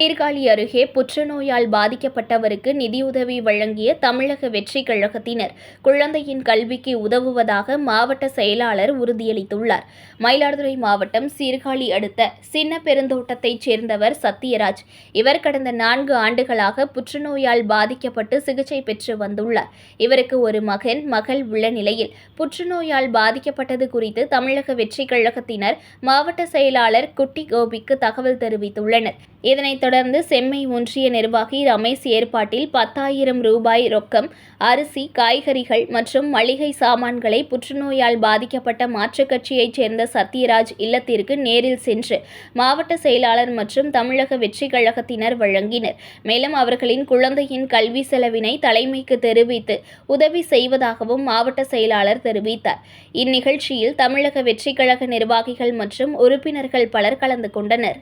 சீர்காழி அருகே புற்றுநோயால் பாதிக்கப்பட்டவருக்கு நிதியுதவி வழங்கிய தமிழக வெற்றி கழகத்தினர் குழந்தையின் கல்விக்கு உதவுவதாக மாவட்ட செயலாளர் உறுதியளித்துள்ளார். மயிலாடுதுறை மாவட்டம் சீர்காழி அடுத்த சின்ன பெருந்தோட்டத்தைச் சேர்ந்தவர் சத்யராஜ். இவர் கடந்த நான்கு ஆண்டுகளாக புற்றுநோயால் பாதிக்கப்பட்டு சிகிச்சை பெற்று வந்துள்ளார். இவருக்கு ஒரு மகன் மகள் உள்ள நிலையில் புற்றுநோயால் பாதிக்கப்பட்டது குறித்து தமிழக வெற்றி கழகத்தினர் மாவட்ட செயலாளர் குட்டி கோபிக்கு தகவல் தெரிவித்துள்ளனர். இதனைத் தொடர்ந்து செம்மை ஒன்றிய நிர்வாகி ரமேஷ் ஏற்பாட்டில் பத்தாயிரம் ரூபாய் ரொக்கம் அரிசி காய்கறிகள் மற்றும் மளிகை சாமான்களை புற்றுநோயால் பாதிக்கப்பட்ட மாற்றுக் கட்சியைச் சேர்ந்த சத்யராஜ் இல்லத்திற்கு நேரில் சென்று மாவட்ட செயலாளர் மற்றும் தமிழக வெற்றி கழகத்தினர் வழங்கினர். மேலும் அவர்களின் குழந்தையின் கல்வி செலவினை தலைமைக்கு தெரிவித்து உதவி செய்வதாகவும் மாவட்ட செயலாளர் தெரிவித்தார். இந்நிகழ்ச்சியில் தமிழக வெற்றி கழக நிர்வாகிகள் மற்றும் உறுப்பினர்கள் பலர் கலந்து கொண்டனர்.